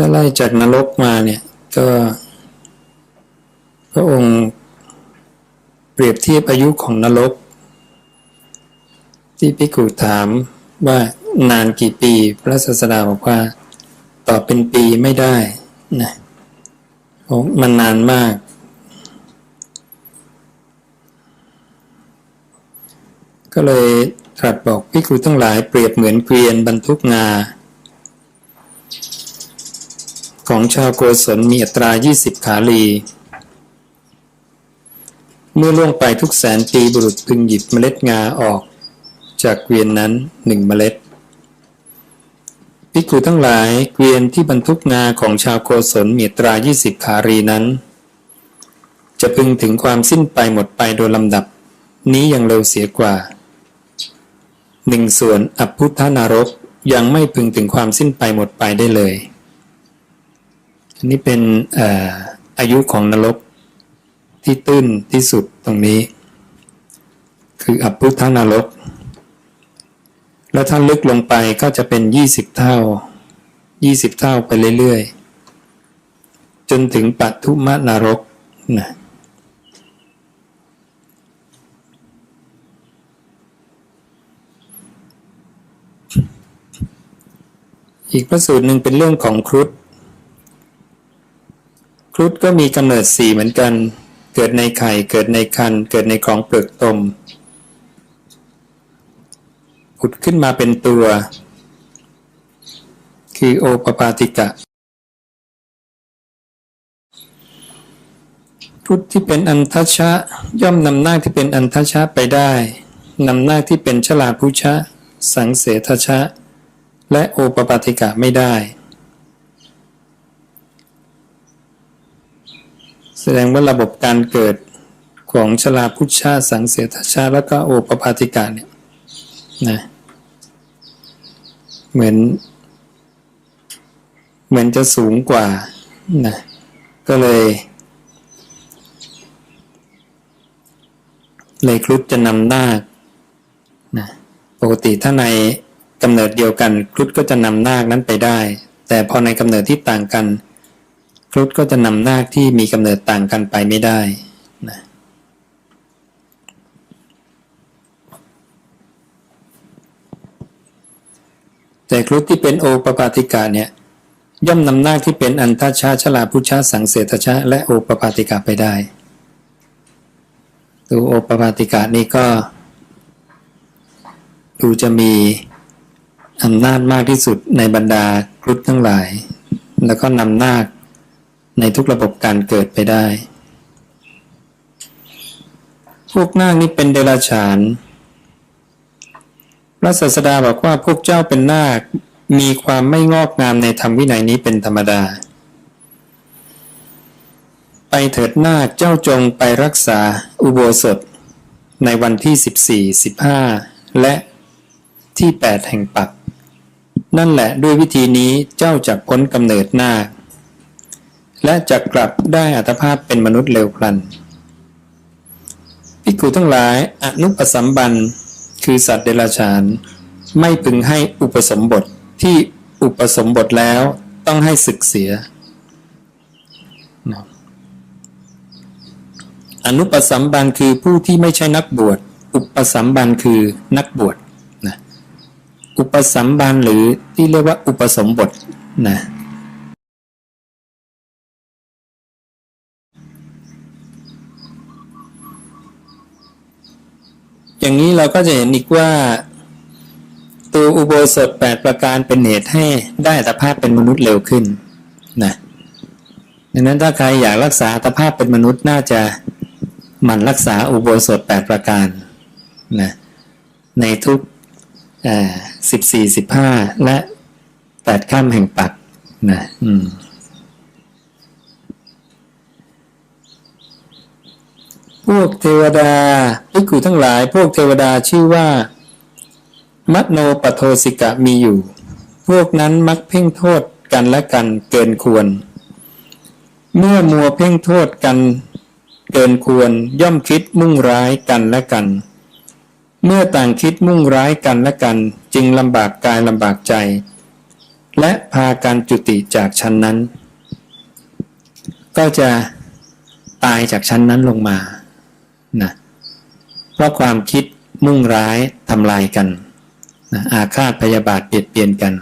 ถ้าไล่จากนรกมาเนี่ยก็ พระองค์เปรียบเทียบอายุของนรก ที่พิกุถามว่านานกี่ปี พระศาสดาบอกว่าตอบเป็นปีไม่ได้นะมันนานมาก ก็เลยตรัสบอกพิกุทั้งหลายเปรียบเหมือนเกวียนบรรทุกงา ของชาวโกศลมีอัตรา 20 ขาลี เมื่อล่วงไปทุกแสนปีบุรุษพึงหยิบเมล็ดงาออก จากเกวียนนั้นหนึ่งเมล็ดภิกษุทั้งหลายเกวียนที่บรรทุกงาของชาวโกศลมีตรา 20 ขารีนั้น จะพึงถึงความสิ้นไปหมดไปโดยลำดับ นี้ยังเร็วเสียกว่าหนึ่งส่วนอภุทธนารกยังไม่พึงถึงความสิ้นไปหมดไปได้เลย อันนี้เป็นออายุของนรกที่ตื้นที่สุดตรงนี้ คืออภุทธนรก แล้วถ้าลึกลงไปก็จะเป็นยี่สิบเท่ายี่สิบเท่าไปเรื่อยๆ จนถึงปัทุมนรกนะอีกพระสูตรหนึ่งเป็นเรื่องของครุฑ รุฑก็มีกำเนิดสี่เหมือนกัน เกิดในไข่ เกิดในคัน เกิดในของเปลือกตมผุดขึ้นมาเป็นตัว คือโอปปาติกะครุฑที่เป็นอันทัชะ ย่อมนำหน้าที่เป็นอันทัชะไปได้นำหน้าที่เป็นชลาพุชะ สังเสทชะ และโอปปาติกะไม่ได้ แสดงว่าระบบการเกิดของชลาพุชชาสังเสทชาแล้วก็โอปปาติกะเนี่ยนะเหมือน เหมือนจะสูงกว่านะก็เลย เลยครุฑจะนำหน้านะปกติถ้าในกำเนิดเดียวกันครุฑก็จะนำนาคนั้นไปได้ แต่พอในกำเนิดที่ต่างกัน ครุฑก็จะนำนาคที่มีกำเนิดต่างกันไปไม่ได้นะแต่ครุฑที่เป็นโอปปาติกาเนี่ยย่อมนำนาคที่เป็นอันทัชชาชลาพุชาสังเสทชาและโอปปาติกาไปได้ตัวโอปปาติกานี่ก็ ดูจะมีอำนาจมากที่สุดในบรรดาครุฑทั้งหลาย แล้วก็นำนาค ในทุกระบบการเกิดไปได้ พวกนาคนี้เป็นเดรัจฉาน พระศาสดาบอกว่าพวกเจ้าเป็นนาค มีความไม่งอกงามในธรรมวินัยนี้เป็นธรรมดา ไปเถิดนาคเจ้าจงไปรักษาอุโบสถ ในวันที่ 14 15 และที่ 8 แห่งปัก นั่นแหละด้วยวิธีนี้เจ้าจะพ้นกำเนิดนาค และจะกลับได้อัตภาพเป็นมนุษย์เร็วพลันภิกขุทั้งหลายอนุปสัมบันคือสัตว์เดรัจฉาน ไม่พึงให้อุปสมบทที่อุปสมบทแล้วต้องให้ศึกเสีย อนุปสัมบันคือผู้ที่ไม่ใช่นักบวช อุปสัมบันคือนักบวชนะอุปสัมบันหรือที่เรียกว่าอุปสมบทนะ อย่างนี้เราก็จะเห็นอีกว่า ตัวอุโบสถ 8 ประการเป็นเหตุให้ได้อัตภาพเป็นมนุษย์เร็วขึ้นนะดังนั้นถ้าใครอยากรักษาอัตภาพเป็นมนุษย์น่าจะหมั่นรักษาอุโบสถ 8 ประการนะในทุกสิบสี่สิบห้าและแปดข้ามแห่งปักนะอืม พวกเทวดาภิกขุทั้งหลาย พวกเทวดาชื่อว่า มัตโนปโทสิกะมีอยู่ พวกนั้นมักเพ่งโทษกันและกันเกินควร เมื่อมัวเพ่งโทษกัน เกินควรย่อมคิดมุ่งร้ายกันและกัน เมื่อต่างคิดมุ่งร้ายกันและกัน จึงลำบากกายลำบากใจ และพาการจุติจากชั้นนั้น ก็จะตายจากชั้นนั้นลงมา นะเพราะความคิดมุ่งร้ายทำลายกันนะอาฆาตพยาบาทเบียดเบียนกัน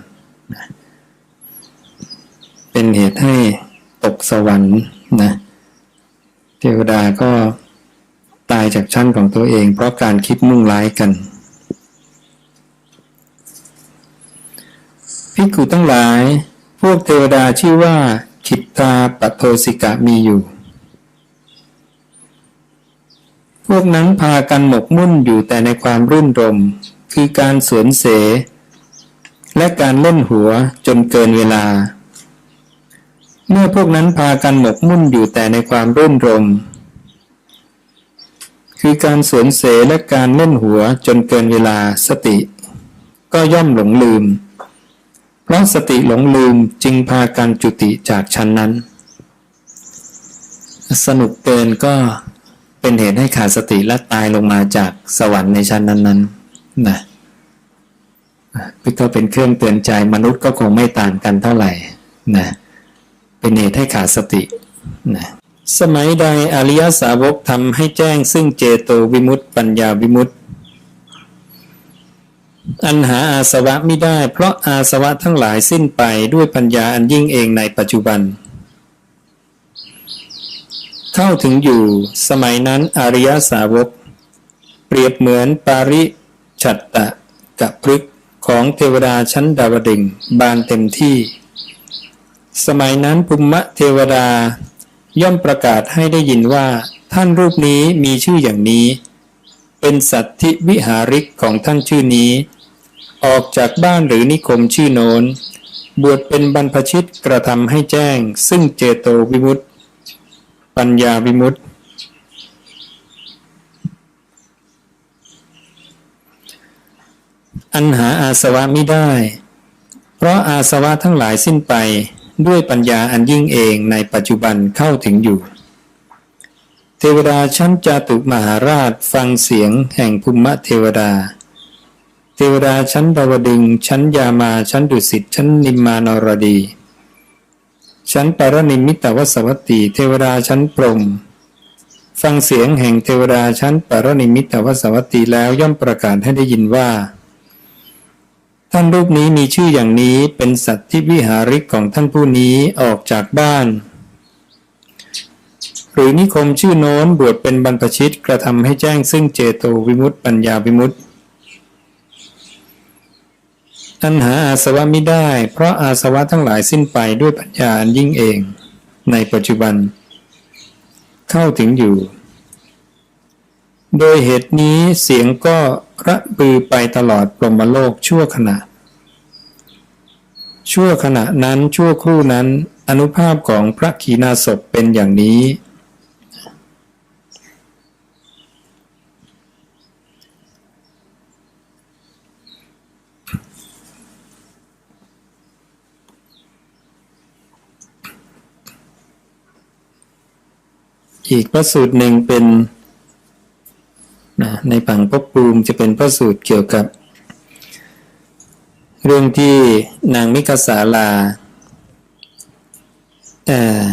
นะเป็นเหตุให้ตกสวรรค์นะเทวดาก็ตายจากชั้นของตัวเอง เพราะการคิดมุ่งร้ายกันพิกุทั้งหลาย พวกเทวดาชื่อว่าขิตตาปโทสิกะมีอยู่ พวกนั้นพากันหมกมุ่นอยู่แต่ในความรื่นรม คือการสวนเส และการเล่นหัวจนเกินเวลา เมื่อพวกนั้นพากันหมกมุ่นอยู่แต่ในความรื่นรม คือการสวนเสและการเล่นหัวจนเกินเวลาสติ ก็ย่อมหลงลืม เพราะสติหลงลืมจึงพากันจุติจากชั้นนั้น สนุกเกินก็ เป็นเหตุให้ขาดสติและตายลงมาจากสวรรค์ในชั้นนั้นๆนะพี่ก็เป็นเครื่องเตือนใจมนุษย์ก็คงไม่ต่างกันเท่าไหร่นะเป็นเหตุให้ขาดสตินะสมัยใดอริยสาวกทำให้แจ้งซึ่งเจโตวิมุตติปัญญาวิมุตติอันหาอาสวะไม่ได้ เพราะอาสวะทั้งหลายสิ้นไปด้วยปัญญาอันยิ่งเองในปัจจุบัน เข้าถึงอยู่ สมัยนั้นอริยสาวก เปรียบเหมือนปาริฉัตตะกับพฤกของเทวดาชั้นดาวดึงบานเต็มที่ สมัยนั้นภูมิเทวดาย่อมประกาศให้ได้ยินว่า ท่านรูปนี้มีชื่ออย่างนี้ เป็นสัตธิวิหาริกของท่านชื่อนี้ ออกจากบ้านหรือนิคมชื่อโน้น บวชเป็นบรรพชิตกระทำให้แจ้ง ซึ่งเจโตวิมุตติ ปัญญาวิมุตติ อันหาอาสวะไม่ได้ เพราะอาสวะทั้งหลายสิ้นไปด้วยปัญญาอันยิ่งเองในปัจจุบันเข้าถึงอยู่ เทวดาชั้นจาตุมหาราชฟังเสียงแห่งภูมิเทวดา เทวดาชั้นดาวดึงชั้นยามาชั้นดุสิตชั้นนิมมานรดี ชั้นปารนิมิตวสวัตตีเทวดาชั้นพรหมฟังเสียงแห่งเทวดาชั้นปารนิมิตวสวัตตีแล้วย่อมประกาศให้ได้ยินว่า ท่านรูปนี้มีชื่ออย่างนี้เป็นสัตว์ที่วิหาริกของท่านผู้นี้ออกจากบ้าน หรือนิคมชื่อโน้นบวชเป็นบรรพชิตกระทำให้แจ้งซึ่งเจโตวิมุตติปัญญาวิมุตติ อันหาอาสวะไม่ได้ เพราะอาสวะทั้งหลายสิ้นไปด้วยปัญญาอันยิ่งเอง ในปัจจุบัน เข้าถึงอยู่ โดยเหตุนี้เสียงก็ระบือไปตลอดปรมโลกชั่วขณะ ชั่วขณะนั้นชั่วครู่นั้นอนุภาพของพระขีณาสพเป็นอย่างนี้ อีกพระสูตรหนึ่งเป็นนะในผังพบภูมจะเป็นพระสูตรเกี่ยวกับ เรื่องที่นางมิกสาลาเอ่อ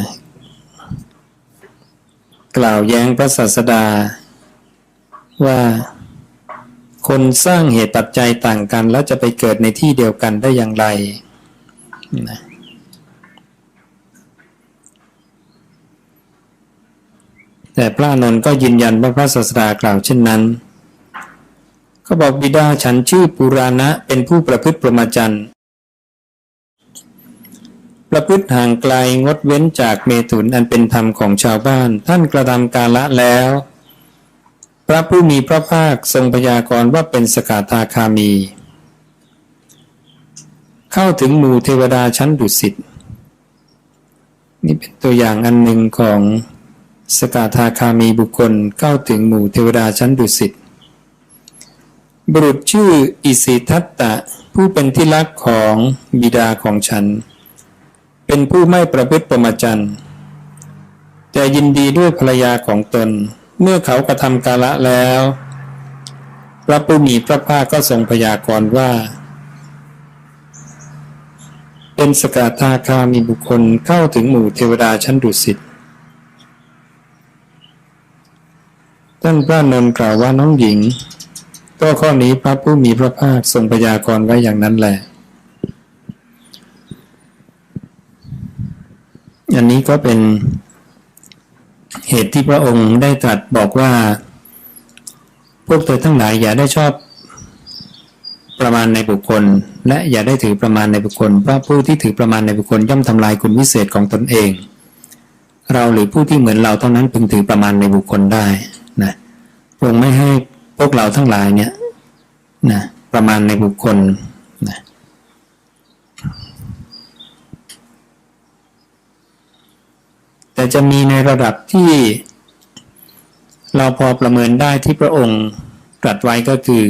กล่าวแย้งพระศาสดา ว่าคนสร้างเหตุปัจจัยต่างกัน แล้วจะไปเกิดในที่เดียวกันได้อย่างไรนะ แต่พระนนท์ก็ยืนยันว่าพระศาสดากล่าวเช่นนั้นก็บอกบิดาฉันชื่อปุราณะเป็นผู้ประพฤติประมาจันประพฤติห่างไกลงดเว้นจากเมถุนอันเป็นธรรมของชาวบ้าน ท่านกระทำกาละแล้ว พระผู้มีพระภาคทรงพยากรณ์ว่าเป็นสกาทาคามี เข้าถึงหมู่เทวดาชั้นดุสิตนี่เป็นตัวอย่างอันหนึ่งของ สกาทาคามีบุคคลเข้าถึงหมู่เทวดาชั้นดุสิตบุรุษชื่ออิสิทัตตะ ผู้เป็นที่รักของบิดาของฉัน เป็นผู้ไม่ประพฤติประมาจันแต่ยินดีด้วยภรรยาของตน เมื่อเขากระทำกาละแล้ว พระผู้มีพระภาคก็ทรงพยากรณ์ว่า เป็นสกาทาคามีบุคคลเข้าถึงหมู่เทวดาชั้นดุสิต ท่านพระนนท์กล่าวว่าน้องหญิง ก็ข้อนี้พระผู้มีพระภาคทรงพยากรณ์ไว้อย่างนั้นแหละอันนี้ก็เป็นเหตุที่พระองค์ได้ตรัสบอกว่า พวกเธอทั้งหลายอย่าได้ชอบประมาณในบุคคล และอย่าได้ถือประมาณในบุคคลเพราะผู้ที่ถือประมาณในบุคคลย่อมทำลายคุณวิเศษของตนเอง เราหรือผู้ที่เหมือนเราเท่านั้นพึงถือประมาณในบุคคลได้นะพระองค์ไม่ให้พ วกเราทั้งหลายเนี่ยนะประมาณในบุคคลนะแต่จะมีในระดับที่เราพอประเมินได้ที่พระองค์ตรัสไว้ก็คือ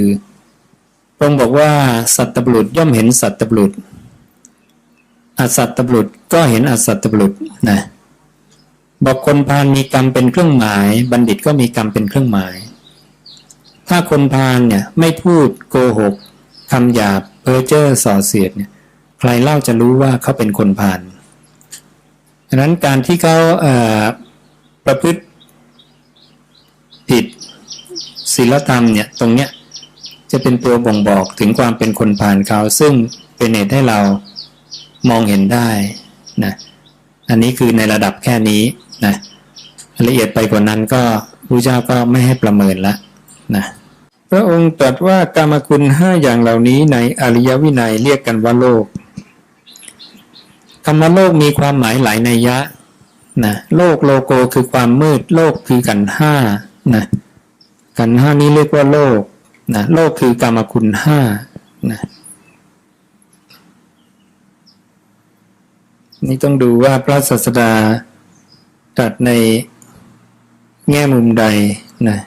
พระองค์บอกว่าสัตบุรุษย่อมเห็นสัตบุรุษอสัตบุรุษก็เห็นอสัตตบุรุษนะบอกคนพาลมีกรรมเป็นเครื่องหมาย บัณฑิตก็มีกรรมเป็นเครื่องหมาย ถ้าคนพาลเนี่ยไม่พูดโกหกคำหยาบเพ้อเจ้อส่อเสียดเนี่ยใครเล่าจะรู้ว่าเขาเป็นคนพาลดังนั้นการที่เขาเประพฤติผิดศีลธรรมเนี่ยตรงเนี้ยจะเป็นตัวบ่งบอกถึงความเป็นคนผ่านเขา ซึ่งเป็นเหตุให้เรามองเห็นได้นะอันนี้คือในระดับแค่นี้นะละเอียดไปกว่านั้นก็พระเจ้าก็ไม่ให้ประเมินละ นะพระองค์ตรัสว่ากรรมคุณห้าอย่างเหล่านี้ในอริยวินัยเรียกกันว่าโลกคำว่าโลกมีความหมายหลายนัยยะนะโลกโลโกคือความมืด โลกคือกันห้านะกันห้านี้เรียกว่าโลกนะโลกคือกรรมคุณห้านะนี่ต้องดูว่าพระศาสดาตรัสในแง่มุมใดนะ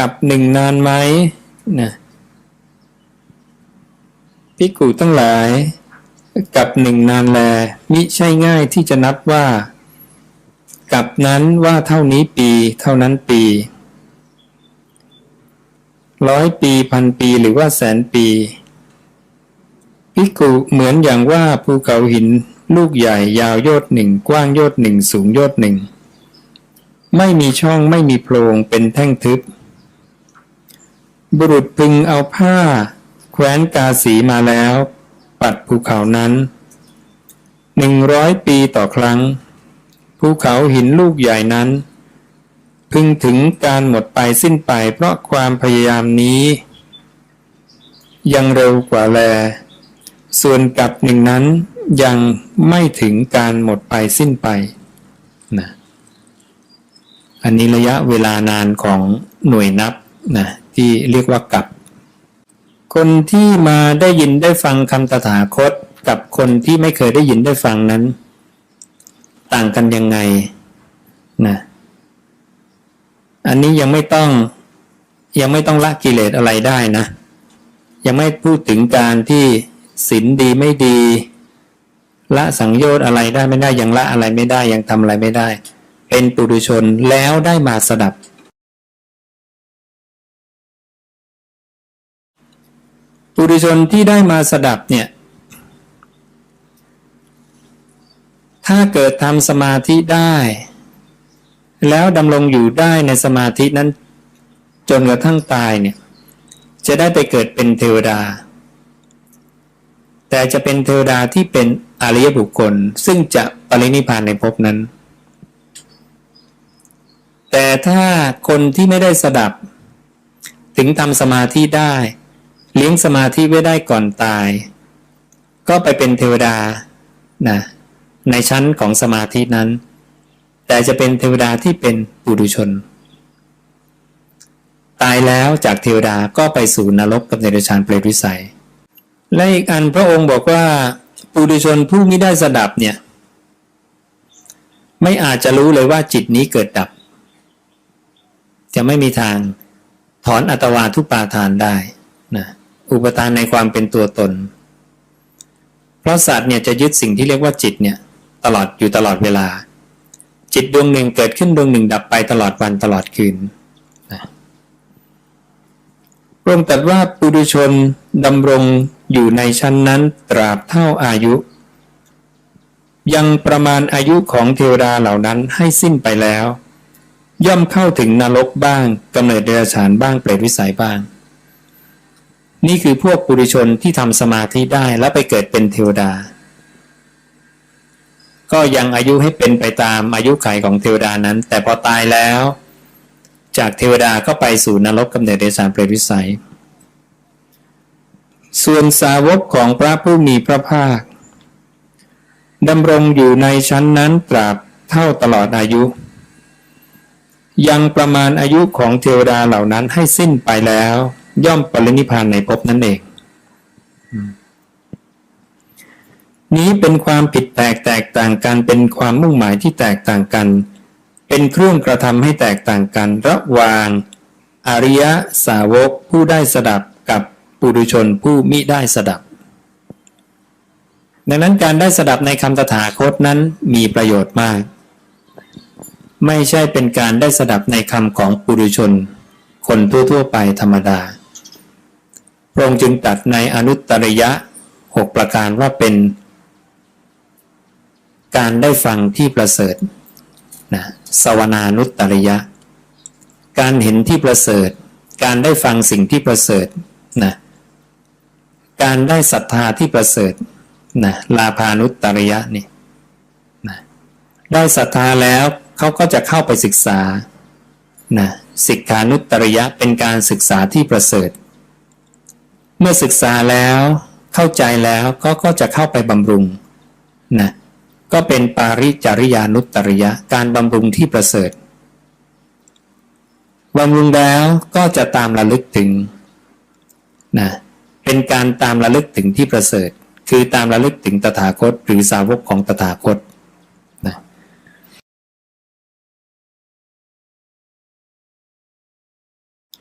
กับหนึ่งนานไหมนะพิกูตั้งหลาย กับหนึ่งนานแล มิใช่ง่ายที่จะนับว่า กับนั้นว่าเท่านี้ปี เท่านั้นปี ร้อยปีพันปีหรือว่าแสนปีพิกุเหมือนอย่างว่าภูเขาหินลูกใหญ่ยาวโยดหนึ่งกว้างโยดหนึ่งสูงโยดหนึ่งไม่มีช่องไม่มีโพรงเป็นแท่งทึบ บุรุษพึงเอาผ้า แคว้นกาสีมาแล้ว ปัดภูเขานั้นหนึ่งร้อยปีต่อครั้ง ภูเขาหินลูกใหญ่นั้น พึงถึงการหมดไปสิ้นไปเพราะความพยายามนี้ ยังเร็วกว่าแล ส่วนกับหนึ่งนั้นยังไม่ถึงการหมดไปสิ้นไปนะอันนี้ระยะเวลานานของหน่วยนับนะ ที่เรียกว่ากับ คนที่มาได้ยินได้ฟังคำตถาคต กับคนที่ไม่เคยได้ยินได้ฟังนั้น ต่างกันยังไงนะอันนี้ยังไม่ต้องยังไม่ต้องละกิเลสอะไรได้นะ ยังไม่พูดถึงการที่ศีลดีไม่ดี ละสังโยชน์อะไรได้ไม่ได้ยังละอะไรไม่ได้ยังทำอะไรไม่ได้ เป็นปุถุชนแล้วได้มาสดับ ปุถุชนที่ได้มาสดับเนี่ย ถ้าเกิดทำสมาธิได้ แล้วดำรงอยู่ได้ในสมาธินั้น จนกระทั่งตายเนี่ย จะได้ไปเกิดเป็นเทวดา แต่จะเป็นเทวดาที่เป็นอริยบุคคล ซึ่งจะปรินิพพานในภพนั้น แต่ถ้าคนที่ไม่ได้สดับ ถึงทำสมาธิได้ เลี้ยงสมาธิไว้ได้ก่อนตาย ก็ไปเป็นเทวดานะในชั้นของสมาธินั้น แต่จะเป็นเทวดาที่เป็นปุถุชน ตายแล้วจากเทวดาก็ไปสู่นรกกับเดรัจฉานเปรตวิสัย และอีกอันพระองค์บอกว่าปุถุชนผู้ไม่ได้สดับเนี่ย ไม่อาจจะรู้เลยว่าจิตนี้เกิดดับ จะไม่มีทางถอนอัตวาทุปาทานได้นะ อุปทานในความเป็นตัวตน เพราะสัตว์เนี่ยจะยึดสิ่งที่เรียกว่าจิตเนี่ยตลอดอยู่ตลอดเวลา จิตดวงหนึ่งเกิดขึ้นดวงหนึ่งดับไปตลอดวันตลอดคืนนะรวมแต่ว่าปุถุชนดำรงอยู่ในชั้นนั้นตราบเท่าอายุ ยังประมาณอายุของเทวดาเหล่านั้นให้สิ้นไปแล้ว ย่อมเข้าถึงนรกบ้างกำเนิดเดรัจฉานบ้างเปรตวิสัยบ้าง นี่คือพวกปุถุชนที่ทำสมาธิได้แล้วไปเกิดเป็นเทวดา ก็ยังอายุให้เป็นไปตามอายุขัยของเทวดานั้น แต่พอตายแล้ว จากเทวดาก็ไปสู่นรกกำเนิดเดรัจฉานเปรตวิสัย ส่วนสาวกของพระผู้มีพระภาคดำรงอยู่ในชั้นนั้นตราบเท่าตลอดอายุ ยังประมาณอายุของเทวดาเหล่านั้นให้สิ้นไปแล้ว ย่อมปรินิพานในภพนั่นเองนี้เป็นความผิดแปลกแตกต่างกันเป็นความมุ่งหมายที่แตกต่างกัน เป็นเครื่องกระทำให้แตกต่างกัน ระหว่างอริยสาวกผู้ได้สดับกับปุถุชนผู้มิได้สดับ ดังนั้นการได้สดับในคำตถาคตนั้นมีประโยชน์มาก ไม่ใช่เป็นการได้สดับในคำของปุถุชน คนทั่วๆไปธรรมดา พระองค์จึงตัดในอนุตตริยะหกประการว่าเป็น การได้ฟังที่ประเสริฐนะสวนานุตตริยะ การเห็นที่ประเสริฐ การได้ฟังสิ่งที่ประเสริฐนะการได้ศรัทธาที่ประเสริฐนะลาภานุตตริยะนี่นะได้ศรัทธาแล้วเขาก็จะเข้าไปศึกษานะสิกขานุตตริยะเป็นการศึกษาที่ประเสริฐ เมื่อศึกษาแล้วเข้าใจแล้วก็ก็จะเข้าไปบำรุงนะก็เป็นปาริจาริยานุตตริยะการบำรุงที่ประเสริฐบำรุงแล้วก็จะตามระลึกถึงนะเป็นการตามระลึกถึงที่ประเสริฐ คือตามระลึกถึงตถาคต หรือสาวกของตถาคต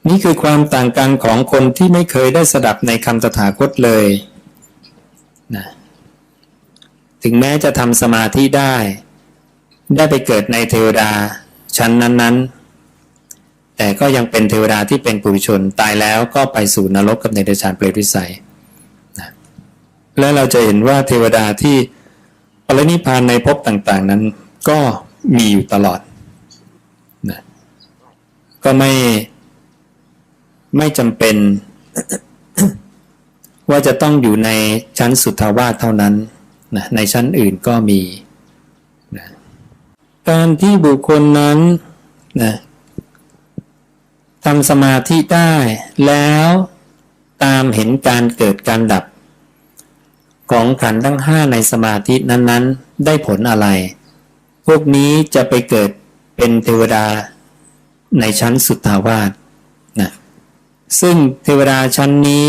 นี่คือความต่างกันของคนที่ไม่เคยได้สดับในคำตถาคตเลยนะถึงแม้จะทำสมาธิได้ ได้ไปเกิดในเทวดาชั้นนั้น ๆ แต่ก็ยังเป็นเทวดาที่เป็นปุถุชนตายแล้วก็ไปสู่นรกกับในเดชานเปรตวิสัยนะและเราจะเห็นว่าเทวดาที่ปรินิพพานในภพต่างๆนั้นก็มีอยู่ตลอดนะก็ไม่ ไม่จำเป็น ว่าจะต้องอยู่ในชั้นสุทาวาสเท่านั้นนะในชั้นอื่นก็มีนะการที่บุคคลนั้นนะทำสมาธิได้แล้วตามเห็นการเกิดการดับ ของขันธ์ทั้งห้าในสมาธินั้น ๆ ได้ผลอะไร พวกนี้จะไปเกิดเป็นเทวดาในชั้นสุทธาวาส ซึ่งเทวดาชั้นนี้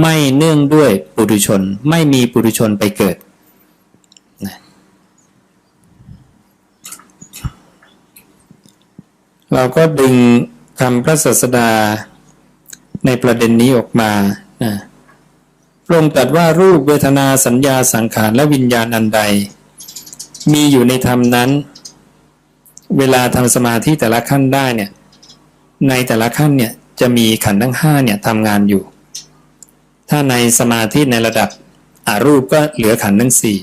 ไม่เนื่องด้วยปุถุชน ไม่มีปุถุชนไปเกิดเราก็ดึงคำพระศาสดาในประเด็นนี้ออกมานะพระองค์ตรัสว่ารูปเวทนาสัญญาสังขารและวิญญาณอันใด มีอยู่ในธรรมนั้น เวลาทำสมาธิแต่ละขั้นได้เนี่ยในแต่ละขั้นเนี่ย จะมีขันทั้งห้าเนี่ยทำงานอยู่ ถ้าในสมาธิในระดับอารูปก็เหลือขันทั้งสี่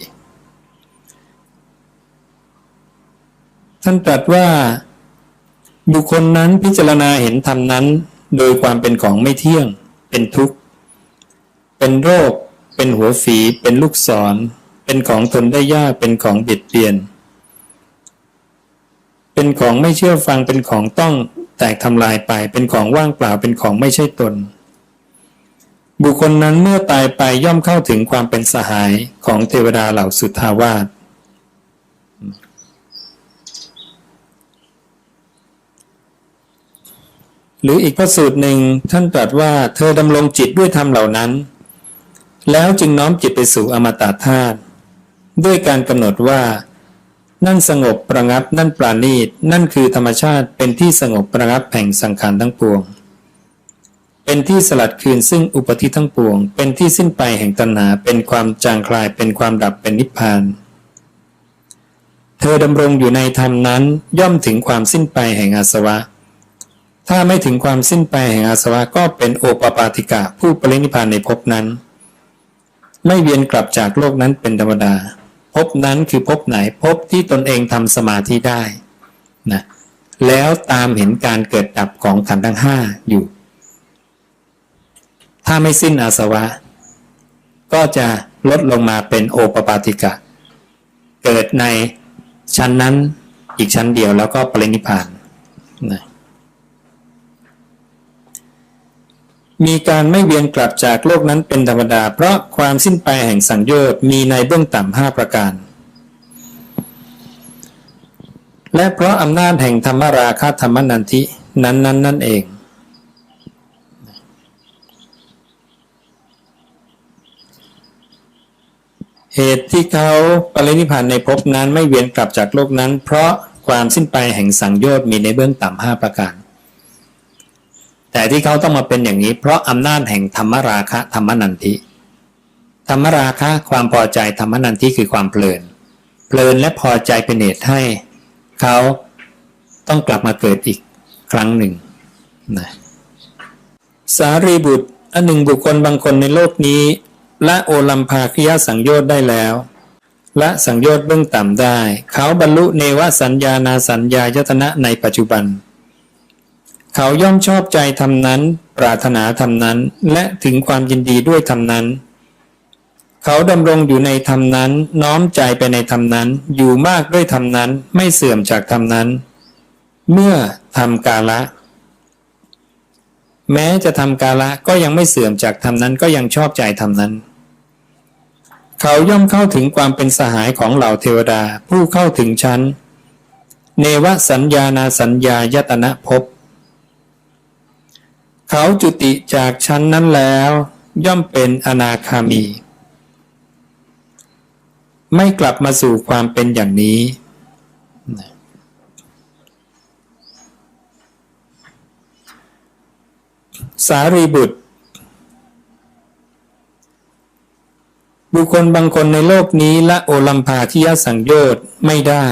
ท่านตรัสว่าบุคคลนั้นพิจารณาเห็นธรรมนั้น โดยความเป็นของไม่เที่ยง เป็นทุกข์ เป็นโรค เป็นหัวฝี เป็นลูกศร เป็นของทนได้ยาก เป็นของเบียดเบียน เป็นของไม่เชื่อฟัง เป็นของต้อง แตกทำลายไปเป็นของว่างเปล่าเป็นของไม่ใช่ตน บุคคลนั้นเมื่อตายไปย่อมเข้าถึงความเป็นสหายของเทวดาเหล่าสุทธาวาสหรืออีกพระสูตรหนึ่งท่านตรัสว่าเธอดำรงจิตด้วยธรรมเหล่านั้น แล้วจึงน้อมจิตไปสู่อมตะธาตุด้วยการกำหนดว่า นั่นสงบประงับนั่นปราณีต นั่นคือธรรมชาติเป็นที่สงบประงับแห่งสังขารทั้งปวง เป็นที่สลัดคืนซึ่งอุปธิทั้งปวง เป็นที่สิ้นไปแห่งตัณหา เป็นความจางคลาย เป็นความดับ เป็นนิพพาน เธอดำรงอยู่ในธรรมนั้นย่อมถึงความสิ้นไปแห่งอาสวะ ถ้าไม่ถึงความสิ้นไปแห่งอาสวะก็เป็นโอปปาติกะผู้ปรินิพพานในภพนั้น ไม่เวียนกลับจากโลกนั้นเป็นธรรมดา ภพนั้นคือภพไหนภพที่ตนเองทำสมาธิได้นะแล้วตามเห็นการเกิดดับของขันธ์ทั้งห้าอยู่ ถ้าไม่สิ้นอาสวะ ก็จะลดลงมาเป็นโอปปาติกะ เกิดในชั้นนั้นอีกชั้นเดียวแล้วก็ปรินิพพานนะ มีการไม่เวียนกลับจากโลกนั้นเป็นธรรมดา เพราะความสิ้นไปแห่งสังโยชน์มีในเบื้องต่ำห้าประการ และเพราะอำนาจแห่งธรรมราคะธรรมนันทินั้นนั้นนั่นเอง เหตุที่เขาปรินิพพานในภพนั้นไม่เวียนกลับจากโลกนั้น เพราะความสิ้นไปแห่งสังโยชน์มีในเบื้องต่ำห้าประการ แต่ที่เขาต้องมาเป็นอย่างนี้ เพราะอำนาจแห่งธรรมราคะธรรมนันทิ ธรรมราคะความพอใจธรรมนันทิคือความเพลิน เพลินและพอใจเป็นเหตุให้ เขาต้องกลับมาเกิดอีกครั้งหนึ่งนะสารีบุตรอันหนึ่งบุคคลบางคนในโลกนี้ละโอลัมภาคยสังโยชน์ได้แล้วละสังโยชน์เบื้องต่ำได้ เขาบรรลุเนวสัญญานาสัญญายตนะในปัจจุบัน เขาย่อมชอบใจทำนั้น ปรารถนาทำนั้น และถึงความยินดีด้วยทำนั้น เขาดำรงอยู่ในธรรมนั้น น้อมใจไปในธรรมนั้น อยู่มากด้วยธรรมนั้น ไม่เสื่อมจากธรรมนั้น เมื่อทำกาละ แม้จะทำกาละก็ยังไม่เสื่อมจากธรรมนั้นก็ยังชอบใจธรรมนั้น เขาย่อมเข้าถึงความเป็นสหายของเหล่าเทวดา ผู้เข้าถึงชั้น เนวสัญญานาสัญญายตนะภพ เขาจุติจากชั้นนั้นแล้ว ย่อมเป็นอนาคามี ไม่กลับมาสู่ความเป็นอย่างนี้ สารีบุตร บุคคลบางคนในโลกนี้ละโอลัมพาทิยสังโยชน์ไม่ได้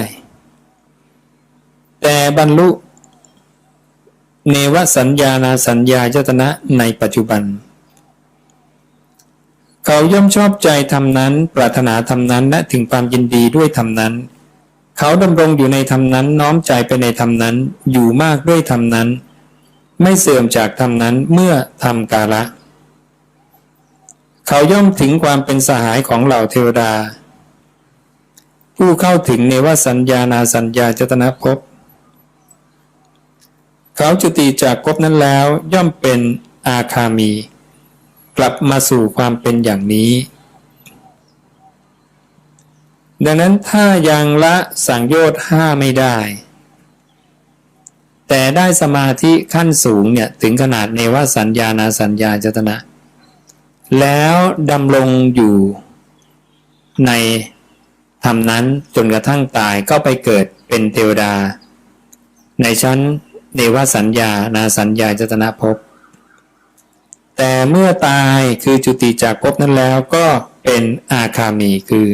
แต่บรรลุ เนวสัญญานาสัญญายตนะในปัจจุบัน เขาย่อมชอบใจทำนั้น ปรารถนาทำนั้นและถึงความยินดีด้วยทำนั้น เขาดำรงอยู่ในธรรมนั้นน้อมใจไปในธรรมนั้น อยู่มากด้วยธรรมนั้น ไม่เสื่อมจากธรรมนั้นเมื่อทำกาละ เขาย่อมถึงความเป็นสหายของเหล่าเทวดา ผู้เข้าถึงในวสัญญานาสัญญาจตนะภพ เขาจุติจากภพนั้นแล้วย่อมเป็นอาคามี กลับมาสู่ความเป็นอย่างนี้ ดังนั้นถ้ายังละสังโยชน์ห้าไม่ได้ แต่ได้สมาธิขั้นสูงเนี่ยถึงขนาดในว่าสัญญานาสัญญาจตนะ แล้วดำรงอยู่ในธรรมนั้นจนกระทั่งตายก็ไปเกิดเป็นเทวดา ในชั้น เนวสัญญา นาสัญญาจตนะภพ แต่เมื่อตายคือจุติจากภพนั้นแล้วก็เป็นอาคามีคือ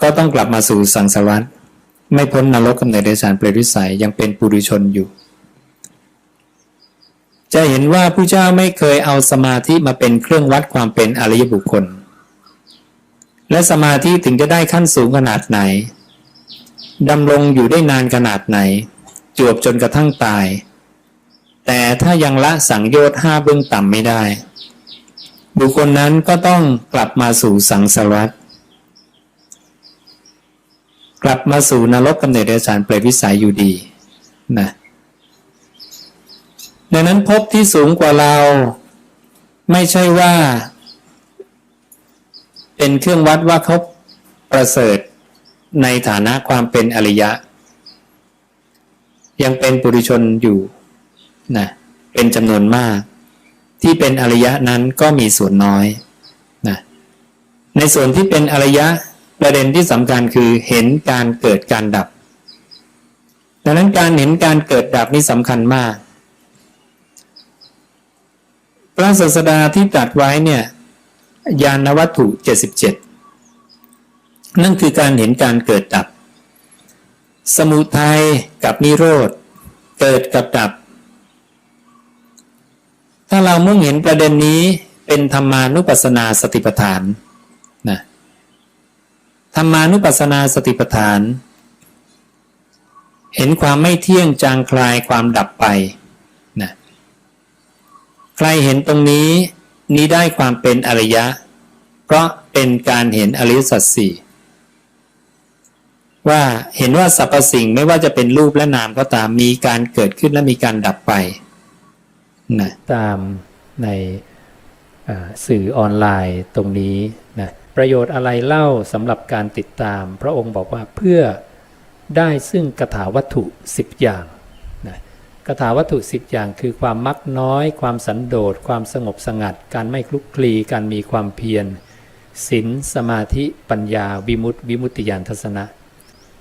ก็ต้องกลับมาสู่สังสารวัฏไม่พ้นนรกกำเนิดเดชานเปรตวิสัยยังเป็นปุถุชนอยู่ จะเห็นว่าผู้เจ้าไม่เคยเอาสมาธิมาเป็นเครื่องวัดความเป็นอริยบุคคล และสมาธิถึงจะได้ขั้นสูงขนาดไหนดำรงอยู่ได้นานขนาดไหน จวบจนกระทั่งตาย แต่ถ้ายังละสังโยชน์ห้าเบื้องต่ำไม่ได้ บุคคลนั้นก็ต้องกลับมาสู่สังสารวัฏกลับมาสู่นรกกำเนิดเดชานเปรตวิสัยอยู่ดีนะดังนั้นภพที่สูงกว่าเรา ไม่ใช่ว่า เป็นเครื่องวัดว่าเขาประเสริฐในฐานะความเป็นอริยะ ยังเป็นปุถุชนอยู่นะเป็นจำนวนมาก ที่เป็นอริยะนั้นก็มีส่วนน้อยนะในส่วนที่เป็นอริยะประเด็นที่สำคัญคือเห็นการเกิดการดับ ดังนั้นการเห็นการเกิดดับนี่สำคัญมาก พระศาสดาที่ตรัสไว้เนี่ยยานวัตถุ 77 นั่นคือการเห็นการเกิดดับ สมุทัยกับนิโรธ เกิดกับดับ ถ้าเรามุ่งเห็นประเด็นนี้เป็นธรรมานุปัสสนาสติปัฏฐานนะธรรมานุปัสสนาสติปัฏฐาน เห็นความไม่เที่ยงจางคลายความดับไปนะใครเห็นตรงนี้นี้ได้ความเป็นอริยะ เพราะเป็นการเห็นอริยสัจสี่ ว่าเห็นว่าสรรพสิ่งไม่ว่าจะเป็นรูปและนามก็ตามมีการเกิดขึ้นและมีการดับไปนะตามในสื่อออนไลน์ตรงนี้นะประโยชน์อะไรเล่าสำหรับการติดตาม พระองค์บอกว่าเพื่อได้ซึ่งกถาวัตถุ 10 อย่างนะกถาวัตถุ 10 อย่างคือความมักน้อย ความสันโดษ ความสงบสงัด การไม่คลุกคลีการมีความเพียรศีลสมาธิปัญญา วิมุตติวิมุตติญาณทัศนะ